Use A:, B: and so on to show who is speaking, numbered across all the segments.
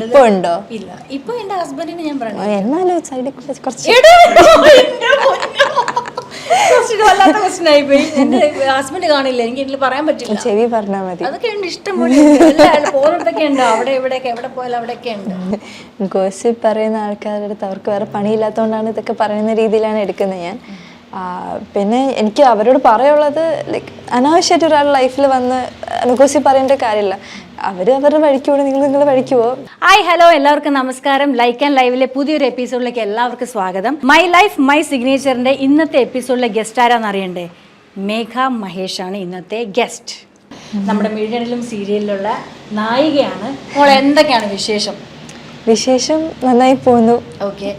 A: ഇപ്പൊ ഉണ്ടോ?
B: ഇല്ല. ഇപ്പൊ എന്റെ ഹസ്ബൻഡിന് ഞാൻ പറഞ്ഞു
A: എന്നാലും സൈഡിൽ കുറച്ച്
B: വല്ലാത്ത question ആയിപ്പോയി. എന്റെ ഹസ്ബൻഡ് കാണില്ല. എനിക്ക് ഇതിൽ പറയാൻ പറ്റില്ല.
A: ചെവി പറഞ്ഞാൽ മതി.
B: അതൊക്കെ ഉണ്ട് ഇഷ്ടം പോലെ ഉണ്ട്. പോകുന്നിടത്തൊക്കെ ഉണ്ട്. അവിടെ ഇവിടെയൊക്കെ എവിടെ പോയാലും അവിടെയൊക്കെ ഉണ്ട്.
A: ഗോസിപ്പ് പറയുന്ന ആൾക്കാരുടെ അടുത്ത് അവർക്ക് വേറെ പണിയില്ലാത്തതുകൊണ്ടാണ് ഇതൊക്കെ പറയുന്ന രീതിയിലാണ് എടുക്കുന്നത് ഞാൻ. പിന്നെ എനിക്ക് അവരോട് പറയുള്ളത് ലൈക്ക് അനാവശ്യമായിട്ട് ഒരാൾ ലൈഫിൽ വന്ന് അനുഗോസി പറയേണ്ട കാര്യമില്ല. അവർ അവരുടെ വഴിക്ക് പോകണം നിങ്ങൾ നിങ്ങളുടെ വഴിക്ക് പോകും
B: ഹായ് ഹലോ എല്ലാവർക്കും നമസ്കാരം. ലൈക്ക് ആൻഡ് ലൈവിലെ പുതിയൊരു എപ്പിസോഡിലേക്ക് എല്ലാവർക്കും സ്വാഗതം. മൈ ലൈഫ് മൈ സിഗ്നേച്ചറിന്റെ ഇന്നത്തെ എപ്പിസോഡിലെ ഗസ്റ്റ് ആരാന്ന് അറിയണ്ടേ? മേഘ മഹേഷ് ആണ് ഇന്നത്തെ ഗസ്റ്റ് നമ്മുടെ മിഴിയണിലും സീരിയലിലുള്ള നായികയാണ്. മോൾ എന്തൊക്കെയാണ് വിശേഷം?
A: വിശേഷം നന്നായി പോകുന്നു
B: ഓക്കെ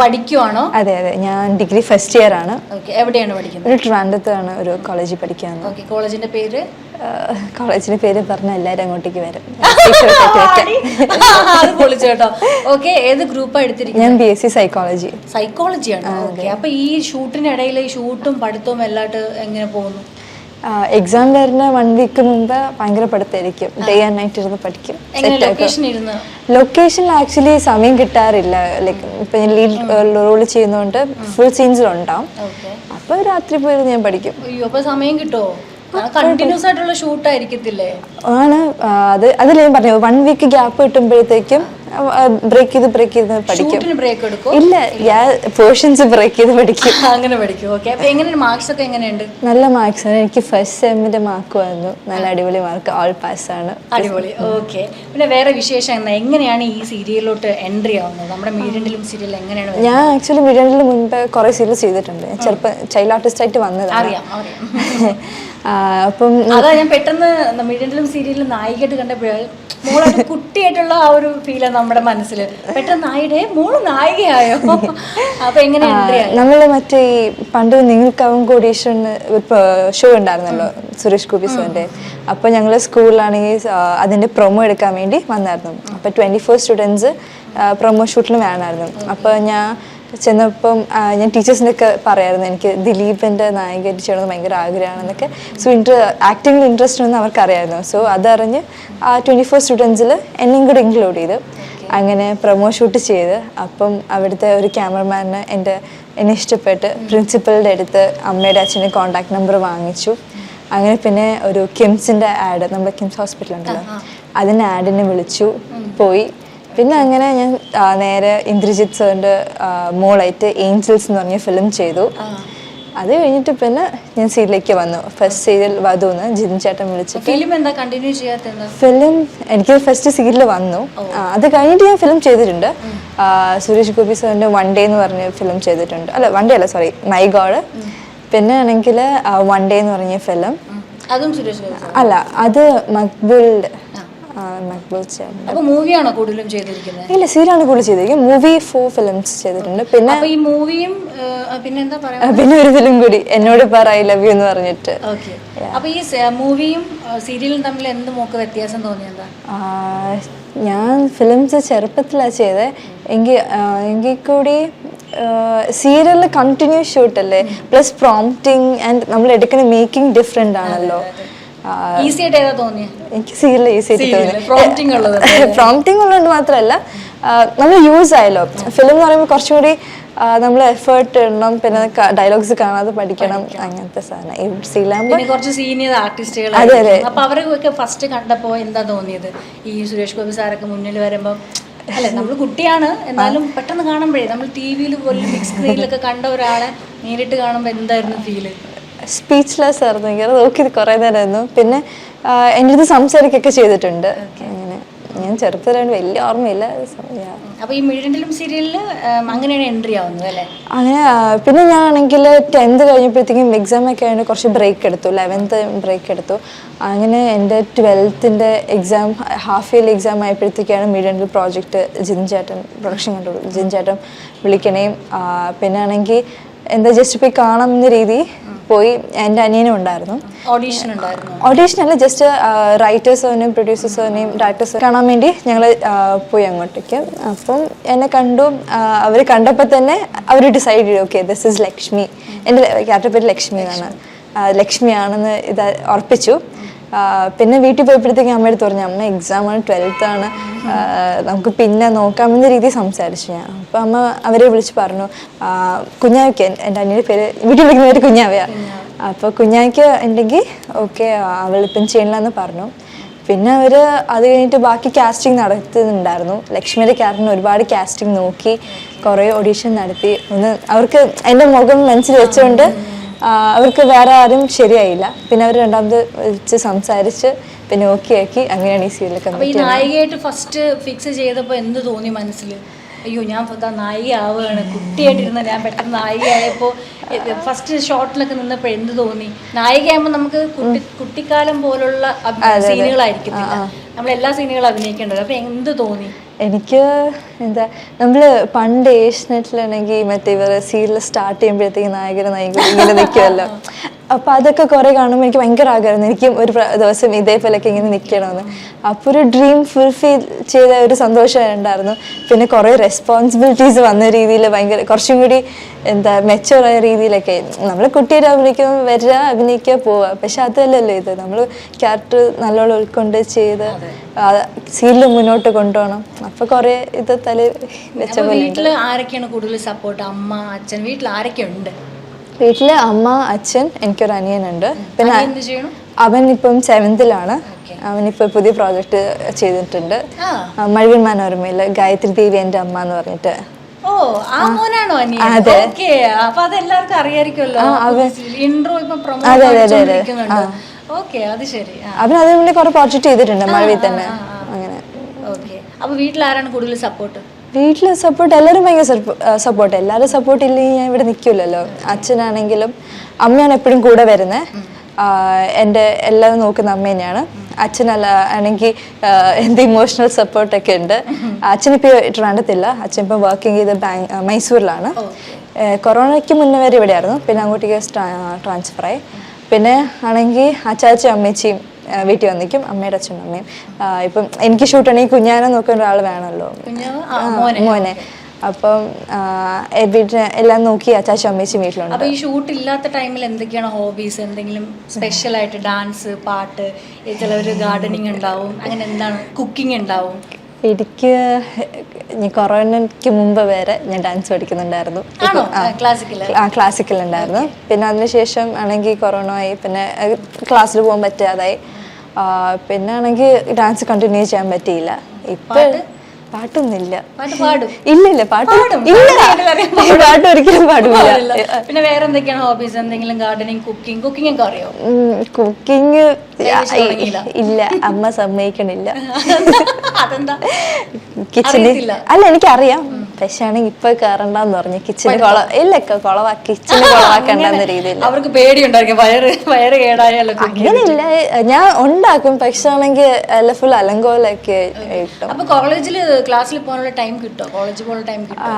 B: പഠിക്കുവാണോ?
A: അതെ അതെ. ഞാൻ ഡിഗ്രി ഫസ്റ്റ് ഇയർ ആണ്.
B: എവിടെയാണ് പഠിക്കുന്നത്?
A: ഒരു ട്രിവാൻഡത്താണ് ഒരു കോളേജിൽ പഠിക്കാൻ
B: കോളേജിന്റെ പേര്?
A: കോളേജിന്റെ പേര് പറഞ്ഞ എല്ലാരും അങ്ങോട്ടേക്ക് വരും.
B: കേട്ടോ. ഓക്കെ ഏത് ഗ്രൂപ്പാണ് എടുത്തിരിക്കുന്നത്?
A: ഞാൻ ബി എസ് സി സൈക്കോളജി
B: സൈക്കോളജിയാണ് ഓക്കെ അപ്പൊ ഈ ഷൂട്ടിനിടയിൽ ഈ ഷൂട്ടും പഠിത്തവും എല്ലായിട്ട് എങ്ങനെ പോകുന്നു?
A: എക്സാം വരുന്ന വൺ വീക്ക് മുമ്പ് ഭയങ്കര പഠിത്തമായിരിക്കും. ഡേ ആൻഡ് നൈറ്റ് ഇരുന്ന് പഠിക്കും. ലൊക്കേഷനിൽ ആക്ച്വലി സമയം കിട്ടാറില്ല. ലൈക്ക് ഇപ്പൊ ഞാൻ ലീഡ് റോൾ ചെയ്യുന്നതുകൊണ്ട് ഫുൾ സീൻസിലുണ്ടാവും അപ്പൊ രാത്രി പോയിരുന്നു ഞാൻ പഠിക്കും.
B: സമയം കിട്ടോ? കണ്ടിന്യൂസ് ആയിട്ടുള്ള ഷൂട്ട് ആയിരിക്കത്തില്ലേ?
A: ആണ്. അത് അതിൽ ഞാൻ പറഞ്ഞു വൺ വീക്ക് ഗ്യാപ്പ് കിട്ടുമ്പോഴത്തേക്കും ബ്രേക്ക് ചെയ്ത് ബ്രേക്ക് ചെയ്ത് പഠിക്കും.
B: ബ്രേക്ക് എടുക്കും?
A: ഇല്ല ഞാൻ പോർഷൻസ് ബ്രേക്ക് ചെയ്ത് പഠിക്കും.
B: അങ്ങനെ പഠിക്കും ഓക്കെ അപ്പൊ എങ്ങനെ മാർക്സ് ഒക്കെ എങ്ങനെയുണ്ട്?
A: നല്ല മാർക്സ് ആണ്. എനിക്ക് ഫസ്റ്റ് സെമ്മിന്റെ മാർക്ക് വന്നു. നല്ല അടിപൊളി മാർക്ക് ഓൾ പാസ് ആണ്.
B: അടിപൊളി ഓക്കെ പിന്നെ വേറെ വിശേഷം എന്നാ എങ്ങനെയാണ് ഈ സീരിയലിലോട്ട് എൻട്രി ആവുന്നത്? നമ്മുടെ മീഡിയൻഡിലും സീരിയൽ എങ്ങനെയാണ്?
A: ഞാൻ ആക്ച്വലി മിഡലിന് മുൻപ് കുറേ സീരിയൽ ചെയ്തിട്ടുണ്ട്. ചെറുപ്പം ചൈൽഡ് ആർട്ടിസ്റ്റ് ആയിട്ട് വന്നതാണ്.
B: അറിയാം അറിയാം.
A: അപ്പം
B: അതാ ഞാൻ പെട്ടെന്ന് മീഡിയൻഡിലും സീരിയലിൽ നായികയായിട്ട് കണ്ടപ്പോഴേ മോളായിട്ട് കുട്ടിയായിട്ടുള്ള ആ ഒരു ഫീലാണ് നമ്മുടെ മനസ്സിൽ പെട്ടെന്ന് നായിടെ മോൾ നായികയായോ? അപ്പൊ എങ്ങനെ എൻട്രി ആയി?
A: നമ്മൾ മറ്റേ ഈ പണ്ട് നിങ്ങൾക്കാവും കോടീശ്വരന് ഷോ ഉണ്ടായിരുന്നല്ലോ സുരേഷ് ഗോപി സാറിന്റെ. അപ്പൊ ഞങ്ങൾ സ്കൂളിലാണെങ്കിൽ അതിന്റെ പ്രൊമോ എടുക്കാൻ വേണ്ടി വന്നായിരുന്നു. അപ്പൊ ട്വന്റി ഫോർ സ്റ്റുഡൻസ് പ്രൊമോ ഷൂട്ടിന് വേണമായിരുന്നു. അപ്പൊ ഞാൻ ചെന്നപ്പം ഞാൻ ടീച്ചേഴ്സിനൊക്കെ പറയായിരുന്നു എനിക്ക് ദിലീപിന്റെ നായികയായിട്ട് ചെയ്യണമെന്ന് ഭയങ്കര ആഗ്രഹമാണെന്നൊക്കെ. സോ ഇൻട്ര ആക്ടിങ്ങിൽ ഇൻട്രസ്റ്റ് ഉണ്ടെന്ന് അവർക്കറിയായിരുന്നു. സോ അതറിഞ്ഞ് ആ ട്വന്റി ഫോർ സ്റ്റുഡൻസിൽ എന്നെയും കൂടെ ഇൻക്ലൂഡ് ചെയ്തു. അങ്ങനെ പ്രൊമോ ഷൂട്ട് ചെയ്ത്. അപ്പം അവിടുത്തെ ഒരു ക്യാമറമാനെ എന്റെ എന്നെ ഇഷ്ടപ്പെട്ട് പ്രിൻസിപ്പളുടെ അടുത്ത് അമ്മയുടെ അച്ഛന്റെ കോൺടാക്ട് നമ്പർ വാങ്ങിച്ചു. അങ്ങനെ പിന്നെ ഒരു കിംസിന്റെ ആഡ് നമ്മുടെ കിംസ് ഹോസ്പിറ്റലുണ്ടല്ലോ. അതിന്റെ ആഡിനെ വിളിച്ചു. പോയി. പിന്നെ അങ്ങനെ ഞാൻ നേരെ ഇന്ദ്രജിത് സാറിന്റെ മോളായിട്ട് ഏഞ്ചൽസ് എന്ന് പറഞ്ഞ ഫിലിം ചെയ്തു. അത് കഴിഞ്ഞിട്ട് പിന്നെ ഞാൻ സീരിയലിലേക്ക് വന്നു. ഫസ്റ്റ് സീരിയൽ വധു എന്ന് ജിതിൻ ചേട്ടൻ വിളിച്ചിട്ട്.
B: ഫിലിം എന്താ? കണ്ടിന്യൂ
A: ഫിലിം എനിക്ക് ഫസ്റ്റ് സീരിയൽ വന്നു. അത് കഴിഞ്ഞിട്ട് ഞാൻ ഫിലിം ചെയ്തിട്ടുണ്ട്. സുരേഷ് ഗോപി സാറിന്റെ വൺ ഡേ എന്ന് പറഞ്ഞ ഫിലിം ചെയ്തിട്ടുണ്ട്. അല്ല വൺ ഡേ അല്ല സോറി മൈ ഗോഡ് പിന്നെ ആണെങ്കിൽ വൺ ഡേ എന്ന് പറഞ്ഞ ഫിലിം
B: അതും സുരേഷ്
A: അല്ല അത് മക്ബുൾഡ് മക്ബുൾ
B: അപ്പൊ മൂവിയാണോ കൂടുതലും ചെയ്തിരിക്കുന്നത്?
A: ഇല്ല സീരിയലാണ് കൂടുതൽ ചെയ്തിരിക്കും മൂവി ഫോർ ഫിലിംസ് ചെയ്തിട്ടുണ്ട്. പിന്നെ
B: ഈ മൂവിയും പിന്നെ എന്താ പറയാ?
A: പിന്നെ ഒരു ഫിലിം കൂടി. എന്നോട് പറ ഐ ലവ് യു എന്ന് പറഞ്ഞിട്ട്.
B: അപ്പൊ ഈ മൂവിയും സീരിയലും തമ്മിൽ എന്ത് മോക്ക് വ്യത്യാസം തോന്നിയെന്താ
A: ഞാൻ ഫിലിംസ് ചെറുപ്പത്തിലാണ് ചെയ്തത് എങ്കിൽ എങ്കിൽ കൂടി സീരിയലിൽ കണ്ടിന്യൂസ് ഷൂട്ടല്ലേ പ്ലസ് പ്രോംപ്റ്റിംഗ് ആൻഡ് നമ്മൾ എടുക്കുന്ന മേക്കിംഗ് ഡിഫറെന്റ് ആണല്ലോ.
B: ഈസി ആയിട്ട് ഏതാ തോന്നിയത്
A: എനിക്ക് സീരിയൽ ഈസി ആയിട്ട്
B: തോന്നി. പ്രോംറ്റിംഗ് ഉള്ളത്
A: പ്രോംപ്റ്റിംഗ് ഉള്ളത് മാത്രമല്ല നമ്മൾ യൂസ് ആയല്ലോ. ഫിലിം എന്ന് പറയുമ്പോൾ കുറച്ചും കൂടി നമ്മൾ എഫേർട്ട് ഇടണം പിന്നെ ഡയലോഗ്സ് കാണാതെ പഠിക്കണം അങ്ങനത്തെ സാധനം.
B: കുറച്ച് സീനിയർ ആർട്ടിസ്റ്റുകൾ
A: അതെ, അതെ.
B: അപ്പൊ അവരൊക്കെ ഫസ്റ്റ് കണ്ടപ്പോ എന്താ തോന്നിയത്? ഈ സുരേഷ് ഗോപി സാറൊക്കെ മുന്നിൽ വരുമ്പോ അല്ലെ നമ്മൾ കുട്ടിയാണ് എന്നാലും പെട്ടെന്ന് കാണുമ്പോഴേ നമ്മൾ ടി വിയിൽ പോലും ബിഗ് സ്ക്രീനിലൊക്കെ കണ്ട ഒരാളെ നേരിട്ട് കാണുമ്പോ എന്തായിരുന്നു ഫീൽ
A: സ്പീച്ച്ലെസ് ആയിരുന്നു. എനിക്ക് നോക്കി കുറേ നേരമായിരുന്നു. പിന്നെ എന്റെ അടുത്ത് സംസാരിക്കുകയൊക്കെ ചെയ്തിട്ടുണ്ട്. അങ്ങനെ ഞാൻ ചെറുപ്പത്തിലാണ്ട് വലിയ ഓർമ്മയില്ല. yeah.
B: ഈ അങ്ങനെയാണ് എൻട്രി ആവുന്നത് അല്ലേ?
A: അങ്ങനെ പിന്നെ ഞാൻ ആണെങ്കിൽ ടെൻത്ത് കഴിഞ്ഞപ്പോഴത്തേക്കും എക്സാം ഒക്കെ ആയതുകൊണ്ട് കുറച്ച് ബ്രേക്ക് എടുത്തു. ലെവൻത്ത് ബ്രേക്ക് എടുത്തു. അങ്ങനെ എന്റെ ട്വൽത്തിന്റെ എക്സാം ഹാഫ് ഇയർലി എക്സാം ആയപ്പോഴത്തേക്കാണ് മീഡിയന്റെ പ്രോജക്റ്റ് ജിൻ ചേട്ടൻ പ്രൊഡക്ഷൻ കണ്ടു. ജിൻ ചേട്ടൻ വിളിക്കണേയും പിന്നെ ആണെങ്കിൽ എന്താ ജസ്റ്റ് പോയി കാണാം എന്ന രീതി പോയി എന്റെ അനിയനും ഉണ്ടായിരുന്നു.
B: ഓഡീഷൻ ഉണ്ടായിരുന്നു?
A: ഓഡീഷൻ അല്ല ജസ്റ്റ് റൈറ്റേഴ്സിനെയും പ്രൊഡ്യൂസേഴ്സിനെയും ഡയറക്ടേഴ്സ് കാണാൻ വേണ്ടി ഞങ്ങൾ പോയി അങ്ങോട്ടേക്ക്. അപ്പം എന്നെ കണ്ടു അവർ കണ്ടപ്പോൾ തന്നെ അവർ ഡിസൈഡ് ചെയ്തു ഓക്കെ ദിസ് ഇസ് ലക്ഷ്മി എന്റെ ക്യാരക്ടർ പേര് ലക്ഷ്മി എന്നാണ്. ലക്ഷ്മിയാണെന്ന് ഇത് ഉറപ്പിച്ചു. പിന്നെ വീട്ടിൽ പോയപ്പോഴത്തേക്കും അമ്മയോട് പറഞ്ഞു അമ്മ എക്സാമാണ് ആണ് ട്വൽത്ത് ആണ്. നമുക്ക് പിന്നെ നോക്കാമെന്ന രീതിയിൽ സംസാരിച്ചു ഞാൻ. അപ്പം അമ്മ അവരെ വിളിച്ച് പറഞ്ഞു കുഞ്ഞാവയ്ക്ക് എന്റെ അനിയുടെ പേര് വീട്ടിൽ വിളിക്കുന്നവർ കുഞ്ഞാവയാണ് അപ്പോൾ കുഞ്ഞാവയ്ക്ക് ഉണ്ടെങ്കിൽ ഓക്കെ അവളിപ്പം ചെയ്യണില്ലെന്ന് പറഞ്ഞു. പിന്നെ അവർ അത് കഴിഞ്ഞിട്ട് ബാക്കി കാസ്റ്റിംഗ് നടത്തുന്നുണ്ടായിരുന്നു. ലക്ഷ്മിയുടെ ക്യാരക്ടറിന് ഒരുപാട് കാസ്റ്റിംഗ് നോക്കി കുറേ ഓഡീഷൻ നടത്തി. ഒന്ന് അവർക്ക് എന്റെ മുഖം മനസ്സിൽ വെച്ചുകൊണ്ട് അവർക്ക് വേറെ ആരും ശരിയായില്ല. പിന്നെ അവർ രണ്ടാമത് വെച്ച് സംസാരിച്ച് പിന്നെ ഓക്കെ ആക്കി അങ്ങനെയാണ് ഈ സീരിയൽ
B: അപ്പൊ ഈ നായികയായിട്ട് ഫസ്റ്റ് ഫിക്സ് ചെയ്തപ്പോൾ എന്ത് തോന്നി മനസ്സിൽ അയ്യോ ഞാൻ നായിക ആവുകയാണ് കുട്ടിയായിട്ടിരുന്ന ഞാൻ പെട്ടെന്ന് നായികയായപ്പോൾ ഫസ്റ്റ് ഷോട്ടിലൊക്കെ നിന്നപ്പോൾ എന്ത് തോന്നി? നായികയാകുമ്പോൾ നമുക്ക് കുട്ടി കുട്ടിക്കാലം പോലുള്ള സീനുകളായിരിക്കും നമ്മൾ എല്ലാ സീനുകളും അഭിനയിക്കേണ്ടത്. അപ്പൊ എന്ത് തോന്നി?
A: എനിക്ക് എന്താ നമ്മൾ പണ്ട് ഏഷ്യനെറ്റിലാണെങ്കിൽ മറ്റേ ഇവർ സീരിയൽ സ്റ്റാർട്ട് ചെയ്യുമ്പോഴത്തേക്ക് നായകർ നായിക ഇങ്ങനെ നിൽക്കുമല്ലോ അപ്പോൾ അതൊക്കെ കുറേ കാണുമ്പോൾ എനിക്ക് ഭയങ്കര ആഗ്രഹമായിരുന്നു. എനിക്കും ഒരു ദിവസം ഇതേപോലെയൊക്കെ ഇങ്ങനെ നിൽക്കണമെന്ന് അപ്പോൾ ഒരു ഡ്രീം ഫുൾഫിൽ ചെയ്ത ഒരു സന്തോഷം ഉണ്ടായിരുന്നു. പിന്നെ കുറേ റെസ്പോൺസിബിലിറ്റീസ് വന്ന രീതിയിൽ ഭയങ്കര കുറച്ചും കൂടി എന്താ മെച്ചുവറായ രീതിയിലൊക്കെ നമ്മൾ കുട്ടിയുടെ അഭിനയിക്കുമ്പോൾ വരിക അഭിനയിക്കുക പോവുക പക്ഷെ അതല്ലല്ലോ ഇത്. നമ്മൾ ക്യാരക്ടർ നല്ലോണം ഉൾക്കൊണ്ട് ചെയ്ത് സീരിയൽ മുന്നോട്ട് കൊണ്ടുപോകണം. അപ്പോൾ കുറേ ഇത് പോലെ
B: വീട്ടിൽ ആരൊക്കെയാണ് കൂടുതൽ സപ്പോർട്ട് അമ്മ അച്ഛൻ വീട്ടിൽ ആരൊക്കെ ഉണ്ട്
A: വീട്ടിൽ അമ്മ അച്ഛൻ എനിക്കൊരു അനിയനുണ്ട്. പിന്നെ
B: അനിയൻ എന്ത് ചെയ്യണം?
A: അവൻ ഇപ്പം സെവൻത്തിലാണ് അവനിപ്പോൾ പുതിയ പ്രോജക്റ്റ് ചെയ്തിട്ടുണ്ട്. മഴവിൻ മനോരമയിൽ ഗായത്രി ദേവി എന്റെ അമ്മ എന്ന് പറഞ്ഞിട്ട്.
B: ഓ ആ മോനാണോ അനിയൻ?
A: അതെ.
B: അപ്പൊ അറിയായിരിക്കുമല്ലോ. ഇൻട്രോ ഇപ്പൊ
A: അതെ.
B: പ്രൊമോട്ട് ഓക്കെ ശരി.
A: അവൻ അതേപോലെ കുറേ പ്രോജക്റ്റ് ചെയ്തിട്ടുണ്ട് മഴവിൽ തന്നെ. അങ്ങനെ
B: ഓക്കെ അപ്പൊ വീട്ടിൽ ആരാണ് കൂടുതൽ സപ്പോർട്ട്
A: വീട്ടിൽ സപ്പോർട്ട് എല്ലാവരും ഭയങ്കര സപ്പോർട്ട് എല്ലാവരും സപ്പോർട്ട് ഇല്ലെങ്കിൽ ഞാൻ ഇവിടെ നിൽക്കില്ലല്ലോ. അച്ഛനാണെങ്കിലും അമ്മയാണ് എപ്പോഴും കൂടെ വരുന്നത് എന്റെ എല്ലാം നോക്കുന്ന അമ്മ തന്നെയാണ്. അച്ഛനല്ല ആണെങ്കിൽ എന്ത് ഇമോഷണൽ സപ്പോർട്ടൊക്കെ ഉണ്ട്. അച്ഛനിപ്പോൾ ട്രിവാൻഡത്തില്ല അച്ഛൻ ഇപ്പോൾ വർക്കിംഗ് ചെയ്ത് ബാങ്ക് മൈസൂരിലാണ്. കൊറോണയ്ക്ക് മുന്നേ വരെ ഇവിടെയായിരുന്നു പിന്നെ അങ്ങോട്ടേക്ക് ട്രാൻസ്ഫർ ആയി. പിന്നെ ആണെങ്കിൽ അച്ചാച്ചയും അമ്മച്ചിയും വീട്ടിൽ വന്നിക്കും അമ്മയുടെ അച്ഛനും അമ്മയും. ഇപ്പം എനിക്ക് ഷൂട്ടാണെങ്കിൽ കുഞ്ഞാനെ നോക്കുന്ന ഒരാൾ വേണമല്ലോ. മോനെ. അപ്പം വീട്ടിൽ എല്ലാം നോക്കി അച്ചാച്ചി അമ്മേച്ചി വീട്ടിലുണ്ട്.
B: അപ്പോൾ ഈ ഷൂട്ട് ഇല്ലാത്ത ടൈമിൽ എന്തൊക്കെയാണ് ഹോബീസ് എന്തെങ്കിലും സ്പെഷ്യൽ ആയിട്ട് ഡാൻസ് പാട്ട് ചിലവർ ഗാർഡനിങ് ഉണ്ടാവും. അങ്ങനെ എന്താണ്? കുക്കിംഗ് ഉണ്ടാവും.
A: എനിക്ക് ഞാൻ കൊറോണയ്ക്ക് മുമ്പ് വരെ ഞാൻ ഡാൻസ് പഠിക്കുന്നുണ്ടായിരുന്നു. ആ ക്ലാസിക്കൽ ഉണ്ടായിരുന്നു. പിന്നെ അതിനുശേഷം ആണെങ്കിൽ കൊറോണ ആയി. പിന്നെ ക്ലാസ്സിൽ പോകാൻ പറ്റാതായി. പിന്നെ ആണെങ്കിൽ ഡാൻസ് കണ്ടിന്യൂ ചെയ്യാൻ പറ്റിയില്ല. ഇപ്പൊ പാട്ടൊന്നുമില്ല.
B: പാട്ട് പാടും.
A: ഇല്ല ഇല്ല പാട്ട്
B: പാടും.
A: ഇല്ല. പാട്ട് ഒരിക്കലും പാടില്ല.
B: പിന്നെ വേറെ എന്തൊക്കെയാണ് ഹോബീസ് എന്തെങ്കിലും ഗാർഡനിങ് കുക്കിംഗ് കുക്കിംഗ് ഒക്കെ അറിയോ?
A: കുക്കിംഗ് ഇല്ല അമ്മ സമ്മതിക്കണില്ല.
B: അതെന്താ?
A: കിച്ചണിൽ. അല്ല എനിക്കറിയാം. പക്ഷെ ആണെങ്കിൽ ഇപ്പൊ കയറണ്ടെന്ന് പറഞ്ഞു. കിച്ചണ് കൊള ഇല്ല കൊളവാ കിച്ചണ് കൊളവാക്കണ്ടെന്ന രീതിയിൽ
B: അവർക്ക് പേടിയുണ്ടായിരിക്കും. വയറ് വയറ് കേടായാലോ
A: അങ്ങനെയില്ല. ഞാൻ ഉണ്ടാക്കും. പക്ഷെ ആണെങ്കിൽ അല്ല ഫുൾ അലങ്കോലൊക്കെ
B: അപ്പൊ കോളേജിൽ ക്ലാസ്സിൽ പോകാനുള്ള ടൈം കിട്ടോ? കോളേജിൽ പോകാനുള്ള ടൈം കിട്ടോ?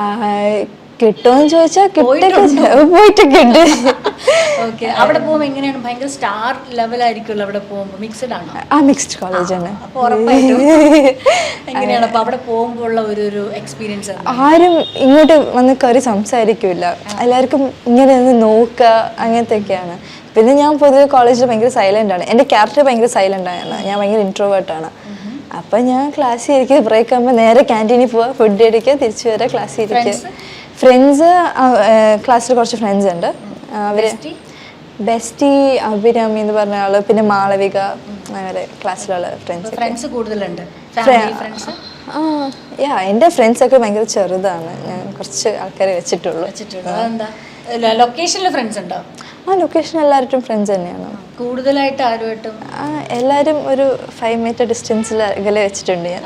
A: കിട്ടുമെന്ന് ചോദിച്ചാൽ കിട്ടൊക്കെ. പോയിട്ടൊക്കെ ഉണ്ട്
B: ഓക്കെ അവിടെ പോകുമ്പോൾ എങ്ങനെയാണ്? ഭയങ്കര സ്റ്റാർ ലെവലായിരിക്കുമല്ലോ അവിടെ പോകുമ്പോൾ മിക്സഡ് ആണോ?
A: ആ മിക്സ്ഡ് കോളേജ് ആണ്
B: എങ്ങനെയാണ്? അപ്പൊ അവിടെ പോകുമ്പോൾ ഉള്ള ഒരു ഒരു എക്സ്പീരിയൻസ്
A: ആരും ഇങ്ങോട്ട് വന്ന് കയറി സംസാരിക്കില്ല എല്ലാവർക്കും ഇങ്ങനെ ഒന്ന് നോക്കുക അങ്ങനത്തെയൊക്കെയാണ്. പിന്നെ ഞാൻ പൊതുവെ കോളേജിൽ ഭയങ്കര സൈലന്റ് ആണ്. എന്റെ ക്യാരക്ടർ ഭയങ്കര സൈലന്റ് ആണ് ഞാൻ ഭയങ്കര ഇൻട്രോവേർട്ട് ആണ്. അപ്പം ഞാൻ ക്ലാസ്സിൽ ഇരിക്കുക ബ്രേക്ക് ആകുമ്പോൾ നേരെ ക്യാന്റീനിൽ പോവുക ഫുഡ് അടിക്കുക തിരിച്ചു വരിക ക്ലാസ്സിൽ ഇരിക്കുക. ഫ്രണ്ട്സ് ക്ലാസ്സിൽ കുറച്ച് ഫ്രണ്ട്സ് ഉണ്ട്. അവർ ബെസ്റ്റി? അഭിരാമി എന്ന് പറഞ്ഞ ആൾ പിന്നെ മാളവിക അങ്ങനെ ക്ലാസ്സിലുള്ള ഫ്രണ്ട്സ്
B: ഫ്രണ്ട്സ് കൂടുതലുണ്ട്.
A: യാ എന്റെ ഫ്രണ്ട്സ് ഒക്കെ ഭയങ്കര ചെറുതാണ്. ഞാൻ കുറച്ച് ആൾക്കാരെ വെച്ചിട്ടുള്ളൂ.
B: ലൊക്കേഷനിൽ ഫ്രണ്ട്സ് ഉണ്ടോ?
A: ആ ലൊക്കേഷൻ എല്ലാവരും ഫ്രണ്ട്സ് തന്നെയാണ്.
B: കൂടുതലായിട്ട് ആരുമായിട്ടും?
A: എല്ലാവരും ഒരു ഫൈവ് മീറ്റർ ഡിസ്റ്റൻസിൽ അകലെ വെച്ചിട്ടുണ്ട് ഞാൻ.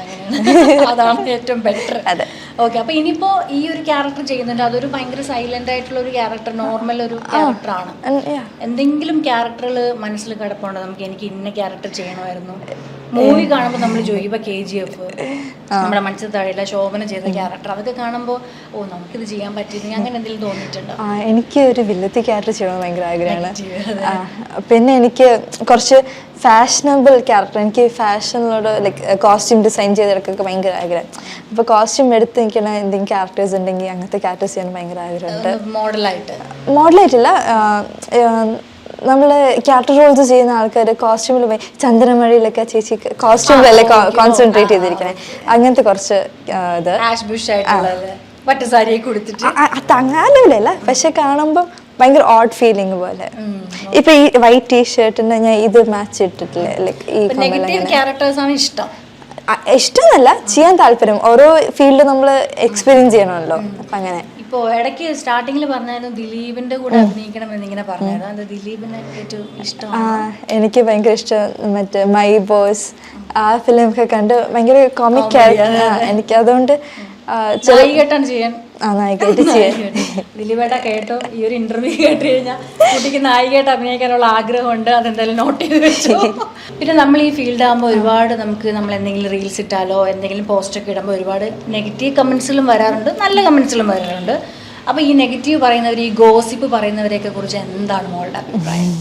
B: അതാണ് ഏറ്റവും ബെറ്റർ
A: അതെ.
B: ഓക്കെ അപ്പൊ ഇനിയിപ്പോ ഈ ഒരു ക്യാരക്ടർ ചെയ്യുന്നുണ്ട്. അതൊരു ഭയങ്കര സൈലന്റ് ആയിട്ടുള്ള ഒരു ക്യാരക്ടർ നോർമൽ ഒരു ക്യാരക്ടർ ആണ്. എന്തെങ്കിലും ക്യാരക്ടറുകൾ മനസ്സിൽ കിടപ്പുണ്ടോ. നമുക്ക് എനിക്ക് ഇന്ന ക്യാരക്ടർ ചെയ്യണമായിരുന്നു. മൂവി കാണുമ്പോൾ നമ്മൾ ചോദിക്കും ഇപ്പൊ കെ ജി എഫ് നമ്മുടെ മനസ്സിൽ തഴയില്ല ശോഭന ചെയ്ത ക്യാരക്ടർ അതൊക്കെ കാണുമ്പോൾ ഓ നമുക്കിത് ചെയ്യാൻ പറ്റിയില്ലെങ്കിൽ അങ്ങനെ എന്തെങ്കിലും തോന്നിയിട്ടുണ്ടോ?
A: എനിക്ക് ഒരു വില്ലത്തി ക്യാരക്ടർ ചെയ്യണമെന്ന് ഭയങ്കര ആഗ്രഹമാണ്. പിന്നെ എനിക്ക് കുറച്ച് ഫാഷനബിൾ ക്യാരക്ടർ എനിക്ക് ഫാഷനിലോട് ലൈക്ക് കോസ്റ്റ്യൂം ഡിസൈൻ ചെയ്തെടുക്കൊക്കെ ഭയങ്കര ആഗ്രഹം. അപ്പോൾ കോസ്റ്റ്യൂം എടുത്ത് നിൽക്കുന്ന എന്തെങ്കിലും ക്യാരക്ടേഴ്സ് ഉണ്ടെങ്കിൽ അങ്ങനത്തെ ക്യാരക്ടേഴ്സ് ചെയ്യാൻ ഭയങ്കര ആഗ്രഹമുണ്ട്.
B: മോഡലായിട്ട്
A: മോഡലായിട്ടില്ല നമ്മൾ ക്യാരക്ടർ റോൾസ് ചെയ്യുന്ന ആൾക്കാർ കോസ്റ്റ്യൂമിൽ ചന്ദനമഴയിലൊക്കെ ചേച്ചി കോസ്റ്റ്യൂമിലല്ലേ കോൺസെൻട്രേറ്റ് ചെയ്തിരിക്കണേ. അങ്ങനത്തെ കുറച്ച് ഇത്. അങ്ങാലല്ല പക്ഷെ കാണുമ്പോൾ ഭയങ്കര ഓഡ് ഫീലിംഗ് പോലെ. ഇപ്പൊ ഈ വൈറ്റ് ടീ ഷർട്ടിന് ഞാൻ ഇത് മാച്ച് ഇട്ടിട്ടില്ലേ? ലൈക്ക് ഈ
B: നെഗറ്റീവ് ക്യാരക്ടേഴ്സ് ആണ് ഇഷ്ടം.
A: ഇഷ്ടമല്ല ചെയ്യാൻ താല്പര്യം. ഓരോ ഫീൽഡ് നമ്മൾ എക്സ്പീരിയൻസ് ചെയ്യണമല്ലോ. അപ്പൊ അങ്ങനെ.
B: ഇപ്പോ ഇടയ്ക്ക് സ്റ്റാർട്ടിങ്ങിൽ പറഞ്ഞായിരുന്നു ദിലീപിന്റെ കൂടെ അഭിനയിക്കണം എന്നിങ്ങനെ പറഞ്ഞായിരുന്നു. ദിലീപിനെ ഏറ്റവും ഇഷ്ടം
A: എനിക്ക് ഭയങ്കര ഇഷ്ടം മറ്റേ മൈ ബോസ് ആ ഫിലിം ഒക്കെ കണ്ട് ഭയങ്കര കോമിക് ക്യാരക്ടർ എനിക്ക് അതുകൊണ്ട്
B: ചെയ്യാൻ
A: നായികയായിട്ട്
B: ദിലീപേട്ട കേട്ടോ ഈ ഒരു ഇന്റർവ്യൂ കേട്ട് കഴിഞ്ഞാൽ കുട്ടിക്ക് നായികയായിട്ട് അഭിനയിക്കാനുള്ള ആഗ്രഹമുണ്ട് അതെന്തായാലും നോട്ട് ചെയ്ത് വെച്ചു. പിന്നെ നമ്മൾ ഈ ഫീൽഡ് ആകുമ്പോൾ ഒരുപാട് നമുക്ക് നമ്മൾ എന്തെങ്കിലും റീൽസ് ഇട്ടാലോ എന്തെങ്കിലും പോസ്റ്റ് ഒക്കെ ഇടുമ്പോൾ ഒരുപാട് നെഗറ്റീവ് കമന്റ്സിലും വരാറുണ്ട് നല്ല കമന്റ്സിലും വരാറുണ്ട്. അപ്പൊ ഈ നെഗറ്റീവ് പറയുന്നവർ ഈ ഗോസിപ്പ് പറയുന്നവരെയൊക്കെ കുറിച്ച് എന്താണ് മോളുടെ അഭിപ്രായം?